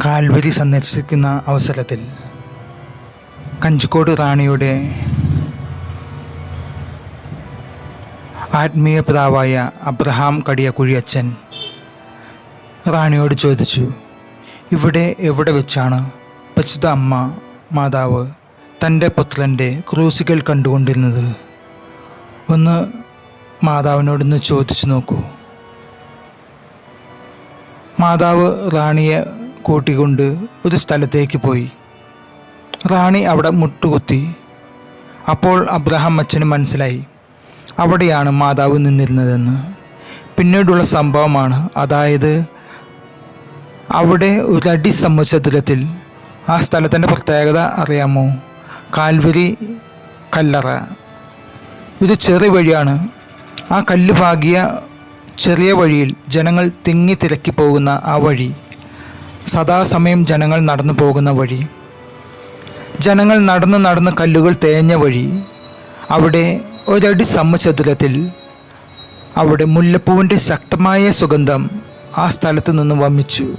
Calvary സന്ദർശിക്കുന്ന അവസരത്തിൽ കഞ്ചിക്കോട് റാണിയുടെ ആത്മീയ പിതാവായ അബ്രഹാം കടിയക്കുഴി അച്ഛൻ റാണിയോട് ചോദിച്ചു ഇവിടെ എവിടെ വെച്ചാണ് പരിശുദ്ധ അമ്മ മാതാവ് തന്റെ പുത്രന്റെ ക്രൂസിക്കൽ കണ്ടുകൊണ്ടിരുന്നത്? ഒന്ന് മാതാവിനോടൊന്ന് ചോദിച്ചു നോക്കൂ. മാതാവ് റാണിയെ കൂട്ടിക്കൊണ്ട് ഒരു സ്ഥലത്തേക്ക് പോയി. റാണി അവിടെ മുട്ടുകുത്തി. അപ്പോൾ അബ്രഹാം അച്ഛന് മനസ്സിലായി. അവിടെയാണ് മാതാവ് നിന്നിരുന്നതെന്ന്. പിന്നീടുള്ള സംഭവമാണ് അതായത് അവിടെ ഒരടി സമുദ്രത്തിൽ ആ സ്ഥലത്തിന്റെ പ്രത്യേകത അറിയാമോ? കാൽവരി കല്ലറ. ഇത് ചെറിയ വഴിയാണ്. ആ കല്ല് പാകിയ ചെറിയ വഴിയിൽ ജനങ്ങൾ തിങ്ങി തിരക്കി പോകുന്ന ആ വഴി. സദാസമയം ജനങ്ങൾ നടന്നു പോകുന്ന വഴി. ജനങ്ങൾ നടന്ന് നടന്ന് കല്ലുകൾ തേഞ്ഞ വഴി. അവിടെ ഒരടി സമചതുരത്തിൽ അവിടെ മുല്ലപ്പൂവിന്റെ ശക്തമായ സുഗന്ധം ആ സ്ഥലത്ത് നിന്ന് വമിച്ചു.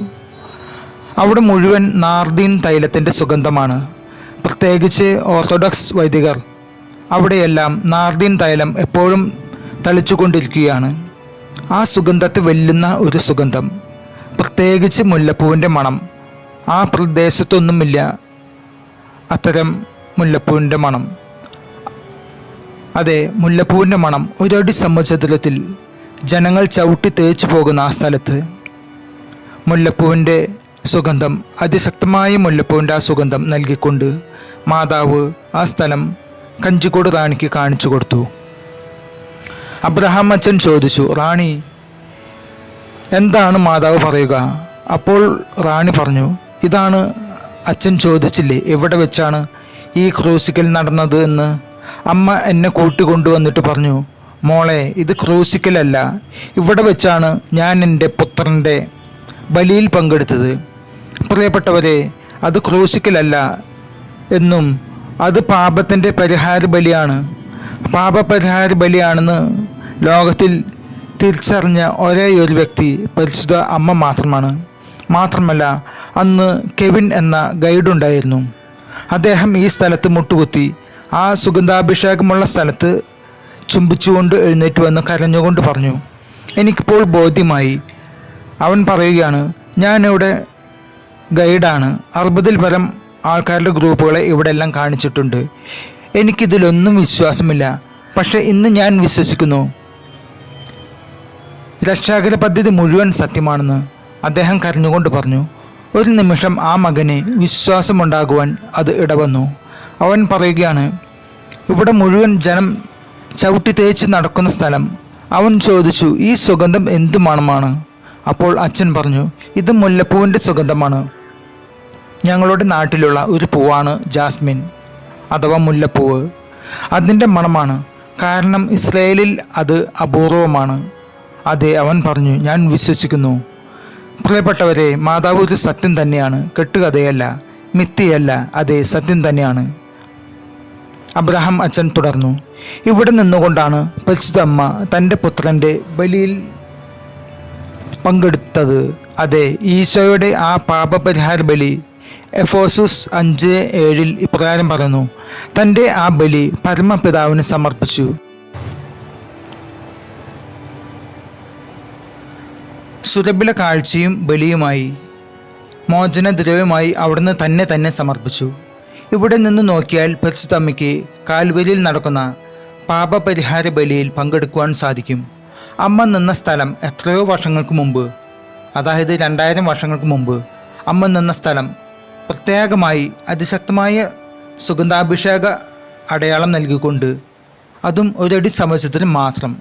അവിടെ മുഴുവൻ നാർദീൻ തൈലത്തിന്റെ സുഗന്ധമാണ്. പ്രത്യേകിച്ച് ഓർത്തഡോക്സ് വൈദികർ അവിടെയെല്ലാം നാർദീൻ തൈലം എപ്പോഴും തളിച്ചുകൊണ്ടിരിക്കുകയാണ്. ആ സുഗന്ധത്തെ വെല്ലുന്ന ഒരു സുഗന്ധം. പ്രത്യേകിച്ച് മുല്ലപ്പൂവിന്റെ മണം. ആ പ്രദേശത്തൊന്നുമില്ല അത്തരം മുല്ലപ്പൂവിന്റെ മണം. അതെ മുല്ലപ്പൂവിന്റെ മണം ഒരടി സമുദ്രത്തിൽ ജനങ്ങൾ ചവിട്ടി തേച്ചു പോകുന്ന ആ സ്ഥലത്ത്. മുല്ലപ്പൂവിന്റെ സുഗന്ധം അതിശക്തമായ മുല്ലപ്പൂവിന്റെ ആ സുഗന്ധം നൽകിക്കൊണ്ട് മാതാവ് ആ സ്ഥലം കഞ്ചിക്കോട് റാണിക്ക് കാണിച്ചു കൊടുത്തു. അബ്രഹാം അച്ഛൻ ചോദിച്ചു റാണി എന്താണ് മാതാവ് പറയുക? അപ്പോൾ റാണി പറഞ്ഞു ഇതാണ് അച്ഛൻ ചോദിച്ചില്ലേ എവിടെ വെച്ചാണ് ഈ ക്രൂസിക്കൽ നടന്നത് എന്ന്? അമ്മ എന്നെ കൂട്ടിക്കൊണ്ടുവന്നിട്ട് പറഞ്ഞു മോളെ ഇത് ക്രൂസിക്കലല്ല ഇവിടെ വെച്ചാണ് ഞാൻ എന്റെ പുത്രന്റെ ബലിയിൽ പങ്കെടുത്തത്. പ്രിയപ്പെട്ടവരെ അത് ക്രൂസിക്കലല്ല എന്നും അത് പാപത്തിന്റെ പരിഹാര ബലിയാണ്. പാപപരിഹാര ബലിയാണെന്ന് ലോകത്തിൽ തിരിച്ചറിഞ്ഞ ഒരേ ഒരു വ്യക്തി പരിശുദ്ധ അമ്മ മാത്രമാണ്. മാത്രമല്ല അന്ന് കെവിൻ എന്ന ഗൈഡുണ്ടായിരുന്നു അദ്ദേഹം ഈ സ്ഥലത്ത് മുട്ടുകുത്തി ആ സുഗന്ധാഭിഷേകമുള്ള സ്ഥലത്ത് ചുംബിച്ചുകൊണ്ട് എഴുന്നേറ്റ് വന്ന് കരഞ്ഞുകൊണ്ട് പറഞ്ഞു എനിക്കിപ്പോൾ ബോധ്യമായി അവൻ പറയുകയാണ് ഞാനിവിടെ ഗൈഡാണ്. അറുപതിൽ പരം ആൾക്കാരുടെ ഗ്രൂപ്പുകളെ ഇവിടെ എല്ലാം കാണിച്ചിട്ടുണ്ട്. എനിക്കിതിലൊന്നും വിശ്വാസമില്ല. പക്ഷേ ഇന്ന് ഞാൻ വിശ്വസിക്കുന്നു. രക്ഷാകര പദ്ധതി മുഴുവൻ സത്യമാണെന്ന് അദ്ദേഹം കരഞ്ഞുകൊണ്ട് പറഞ്ഞു. ഒരു നിമിഷം ആ മകന് വിശ്വാസമുണ്ടാകുവാൻ അത് ഇടവന്നു. അവൻ പറയുകയാണ് ഇവിടെ മുഴുവൻ ജനം ചവിട്ടി തേച്ച് നടക്കുന്ന സ്ഥലം. അവൻ ചോദിച്ചു ഈ സുഗന്ധം എന്തു അപ്പോൾ അച്ഛൻ പറഞ്ഞു ഇത് മുല്ലപ്പൂവിന്റെ സുഗന്ധമാണ്. ഞങ്ങളുടെ നാട്ടിലുള്ള ഒരു പൂവാണ് ജാസ്മിൻ അഥവാ മുല്ലപ്പൂവ്. അതിന്റെ മണമാണ്. കാരണം ഇസ്രയേലിൽ അത് അപൂർവമാണ്. അതെ അവൻ പറഞ്ഞു ഞാൻ വിശ്വസിക്കുന്നു. പ്രിയപ്പെട്ടവരെ മാതാവ് ഒരു സത്യം തന്നെയാണ്. കെട്ടുകഥയല്ല മിത്തിയല്ല അതെ സത്യം തന്നെയാണ്. അബ്രഹാം അച്ഛൻ തുടർന്നു ഇവിടെ നിന്നുകൊണ്ടാണ് പരിശുദ്ധ അമ്മ തന്റെ പുത്രന്റെ ബലിയിൽ പങ്കെടുത്തത്. അതെ ഈശോയുടെ ആ പാപപരിഹാര ബലി എഫോസുസ് അഞ്ച് ഏഴിൽ ഇപ്രകാരം പറഞ്ഞു തന്റെ ആ ബലി പരമപിതാവിന് സമർപ്പിച്ചു. സുരഭില കാഴ്ചയും ബലിയുമായി മോചനദ്രവ്യമായി അവിടുന്ന് തന്നെ തന്നെ സമർപ്പിച്ചു. ഇവിടെ നിന്ന് നോക്കിയാൽ പരിശുദ്ധ അമ്മയ്ക്ക് കാൽവരിയിൽ നടക്കുന്ന പാപപരിഹാര ബലിയിൽ പങ്കെടുക്കുവാൻ സാധിക്കും. അമ്മ നിന്ന സ്ഥലം എത്രയോ വർഷങ്ങൾക്ക് മുമ്പ് അതായത് രണ്ടായിരം വർഷങ്ങൾക്ക് മുമ്പ് അമ്മ നിന്ന സ്ഥലം പ്രത്യേകമായി അതിശക്തമായ സുഗന്ധാഭിഷേക അടയാളം നൽകിക്കൊണ്ട് അതും ഒരടി സമയത്തിന് മാത്രം.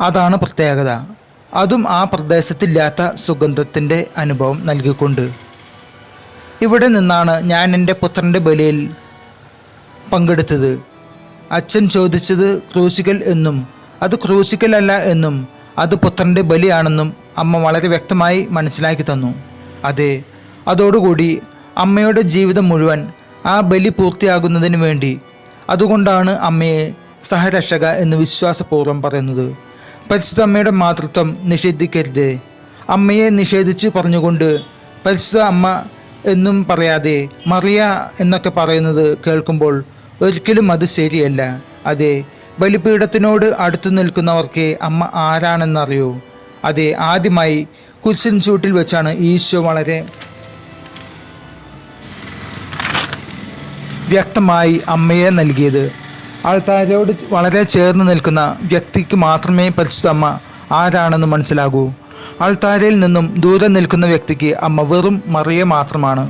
അതാണ് പ്രത്യേകത. അതും ആ പ്രദേശത്തില്ലാത്ത സുഗന്ധത്തിന്റെ അനുഭവം നൽകിക്കൊണ്ട്. ഇവിടെ നിന്നാണ് ഞാൻ എന്റെ പുത്രന്റെ ബലിയിൽ പങ്കെടുത്തത്. അച്ഛൻ ചോദിച്ചത് ക്രൂസിക്കൽ എന്നും അത് ക്രൂസിക്കൽ അല്ല എന്നും അത് പുത്രന്റെ ബലിയാണെന്നും അമ്മ വളരെ വ്യക്തമായി മനസ്സിലാക്കി തന്നു. അതെ അതോടുകൂടി അമ്മയുടെ ജീവിതം മുഴുവൻ ആ ബലി പൂർത്തിയാകുന്നതിന് വേണ്ടി അതുകൊണ്ടാണ് അമ്മയെ സഹരക്ഷക എന്ന് വിശ്വാസപൂർവം പറയുന്നത്. പരിശുദ്ധ അമ്മയുടെ മാതൃത്വം നിഷേധിക്കരുത്. അമ്മയെ നിഷേധിച്ച് പറഞ്ഞുകൊണ്ട് പരിശുദ്ധ അമ്മ എന്നും പറയാതെ മറിയ എന്നൊക്കെ പറയുന്നത് കേൾക്കുമ്പോൾ ഒരിക്കലും അത് ശരിയല്ല. അതെ ബലിപീഠത്തിനോട് അടുത്തു നിൽക്കുന്നവർക്ക് അമ്മ ആരാണെന്നറിയൂ. അതെ ആദ്യമായി കുരിശൻ ചൂട്ടിൽ വെച്ചാണ് ഈശോ വളരെ വ്യക്തമായി അമ്മയെ നൽകിയത്. ആൾത്താരോട് വളരെ ചേർന്ന് നിൽക്കുന്ന വ്യക്തിക്ക് മാത്രമേ പരിശുദ്ധ അമ്മ ആരാണെന്ന് മനസ്സിലാകൂ. ആൾത്താരയിൽ നിന്നും ദൂരെ നിൽക്കുന്ന വ്യക്തിക്ക് അമ്മ വെറും മറിയ മാത്രമാണ്.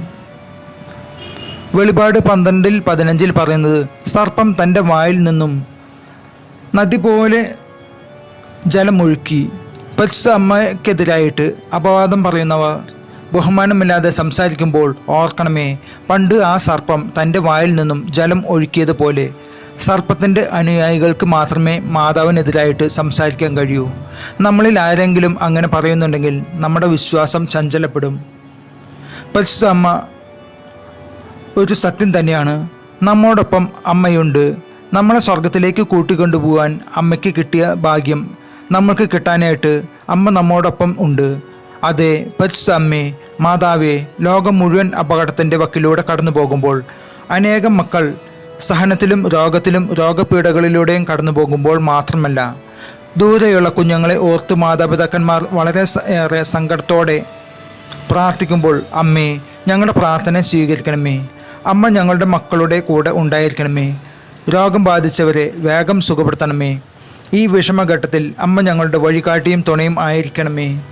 വെളിപാട് പന്ത്രണ്ടിൽ പതിനഞ്ചിൽ പറയുന്നത് സർപ്പം തന്റെ വായിൽ നിന്നും നദി പോലെ ജലമൊഴുക്കി പരിശുദ്ധ അമ്മയ്ക്കെതിരായിട്ട് അപവാദം പറയുന്നവർ ബഹുമാനമില്ലാതെ സംസാരിക്കുമ്പോൾ ഓർക്കണമേ പണ്ട് ആ സർപ്പം തന്റെ വായിൽ നിന്നും ജലം ഒഴുക്കിയതുപോലെ സർപ്പത്തിന്റെ അനുയായികൾക്ക് മാത്രമേ മാതാവിനെതിരായിട്ട് സംസാരിക്കാൻ കഴിയൂ. നമ്മളിൽ ആരെങ്കിലും അങ്ങനെ പറയുന്നുണ്ടെങ്കിൽ നമ്മുടെ വിശ്വാസം ചഞ്ചലപ്പെടും. പരിശുദ്ധ അമ്മ ഒരു സത്യം തന്നെയാണ്. നമ്മോടൊപ്പം അമ്മയുണ്ട്. നമ്മളെ സ്വർഗത്തിലേക്ക് കൂട്ടിക്കൊണ്ടുപോകാൻ അമ്മയ്ക്ക് കിട്ടിയ ഭാഗ്യം നമ്മൾക്ക് കിട്ടാനായിട്ട് അമ്മ നമ്മോടൊപ്പം ഉണ്ട്. അതെ പരിശുദ്ധ അമ്മേ മാതാവേ ലോകം മുഴുവൻ അപകടത്തിന്റെ വക്കിലൂടെ കടന്നു പോകുമ്പോൾ അനേകം മക്കൾ സഹനത്തിലും രോഗത്തിലും രോഗപീഠകളിലൂടെയും കടന്നു പോകുമ്പോൾ മാത്രമല്ല ദൂരെയുള്ള കുഞ്ഞുങ്ങളെ ഓർത്ത് മാതാപിതാക്കന്മാർ വളരെ ഏറെ സങ്കടത്തോടെ പ്രാർത്ഥിക്കുമ്പോൾ അമ്മേ ഞങ്ങളുടെ പ്രാർത്ഥന സ്വീകരിക്കണമേ. അമ്മ ഞങ്ങളുടെ മക്കളുടെ കൂടെ ഉണ്ടായിരിക്കണമേ. രോഗം ബാധിച്ചവരെ വേഗം സുഖപ്പെടുത്തണമേ. ഈ വിഷമഘട്ടത്തിൽ അമ്മ ഞങ്ങളുടെ വഴികാട്ടിയും തുണയും ആയിരിക്കണമേ.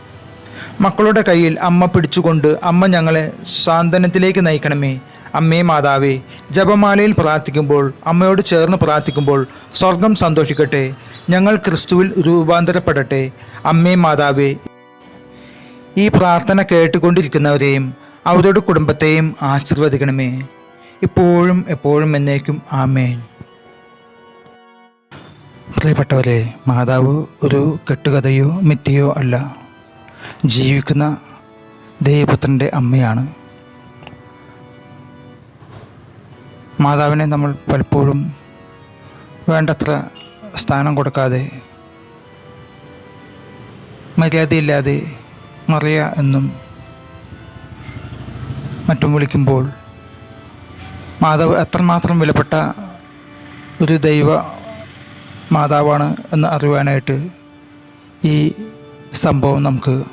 മക്കളുടെ കയ്യിൽ അമ്മ പിടിച്ചുകൊണ്ട് അമ്മ ഞങ്ങളെ സാന്ത്വനത്തിലേക്ക് നയിക്കണമേ. അമ്മേ മാതാവേ ജപമാലയിൽ പ്രാർത്ഥിക്കുമ്പോൾ അമ്മയോട് ചേർന്ന് പ്രാർത്ഥിക്കുമ്പോൾ സ്വർഗം സന്തോഷിക്കട്ടെ. ഞങ്ങൾ ക്രിസ്തുവിൽ രൂപാന്തരപ്പെടട്ടെ. അമ്മേ മാതാവേ ഈ പ്രാർത്ഥന കേട്ടുകൊണ്ടിരിക്കുന്നവരെയും അവരുടെ കുടുംബത്തെയും ആശീർവദിക്കണമേ. ഇപ്പോഴും എപ്പോഴും എന്നേക്കും ആമേൻ. പ്രിയപ്പെട്ടവരെ മാതാവ് ഒരു കെട്ടുകഥയോ മിത്തിയോ അല്ല. ജീവിക്കുന്ന ദൈവപുത്രന്റെ അമ്മയാണ്. മാതാവിനെ നമ്മൾ പലപ്പോഴും വേണ്ടത്ര സ്ഥാനം കൊടുക്കാതെ മര്യാദയില്ലാതെ മറിയ എന്നും മറ്റും വിളിക്കുമ്പോൾ മാതാവ് എത്രമാത്രം വിലപ്പെട്ട ഒരു ദൈവ മാതാവാണ് എന്ന് അറിയുവാനായിട്ട് ഈ സംഭവം നമുക്ക്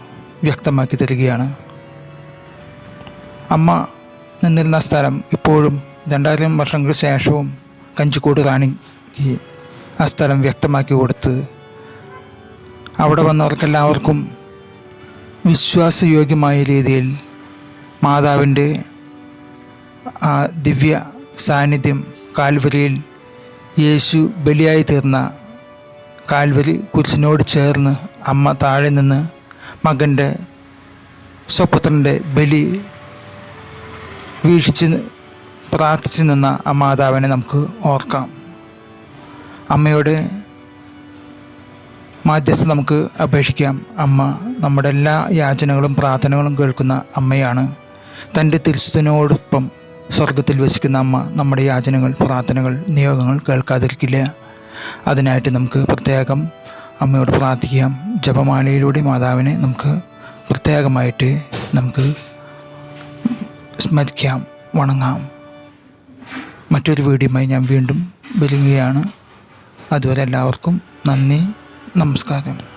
വ്യക്തമാക്കി തരികയാണ്. അമ്മ നിന്നിരുന്ന സ്ഥലം ഇപ്പോഴും രണ്ടായിരം വർഷങ്ങൾക്ക് ശേഷവും കഞ്ചിക്കോട് റാണി ഈ ആ സ്ഥലം വ്യക്തമാക്കി കൊടുത്ത് അവിടെ വന്നവർക്കെല്ലാവർക്കും വിശ്വാസയോഗ്യമായ രീതിയിൽ മാതാവിന്റെ ആ ദിവ്യ സാന്നിധ്യം കാൽവരിയിൽ യേശു ബലിയായി തീർന്ന കാൽവരി കുരിശിനോട് ചേർന്ന് അമ്മ താഴെ നിന്ന് മകന്റെ സ്വപുത്രന്റെ ബലി വീക്ഷിച്ച് പ്രാർത്ഥിച്ച് നിന്ന ആ മാതാവിനെ നമുക്ക് ഓർക്കാം. അമ്മയോട് മാധ്യസ്ഥം നമുക്ക് അപേക്ഷിക്കാം. അമ്മ നമ്മുടെ എല്ലാ യാചനകളും പ്രാർത്ഥനകളും കേൾക്കുന്ന അമ്മയാണ്. തന്റെ തിരിച്ചതിനോടൊപ്പം സ്വർഗത്തിൽ വസിക്കുന്ന അമ്മ നമ്മുടെ യാചനകൾ പ്രാർത്ഥനകൾ നിയോഗങ്ങൾ കേൾക്കാതിരിക്കില്ല. അതിനായിട്ട് നമുക്ക് പ്രത്യേകം അമ്മയോട് പ്രാർത്ഥിക്കാം. ജപമാലയിലൂടെ മാതാവിനെ നമുക്ക് പ്രത്യേകമായിട്ട് നമുക്ക് സ്മരിക്കാം വണങ്ങാം. മറ്റൊരു വീഡിയോയുമായി ഞാൻ വീണ്ടും വരികയാണ് അതുവരെ എല്ലാവർക്കും നന്ദി നമസ്കാരം.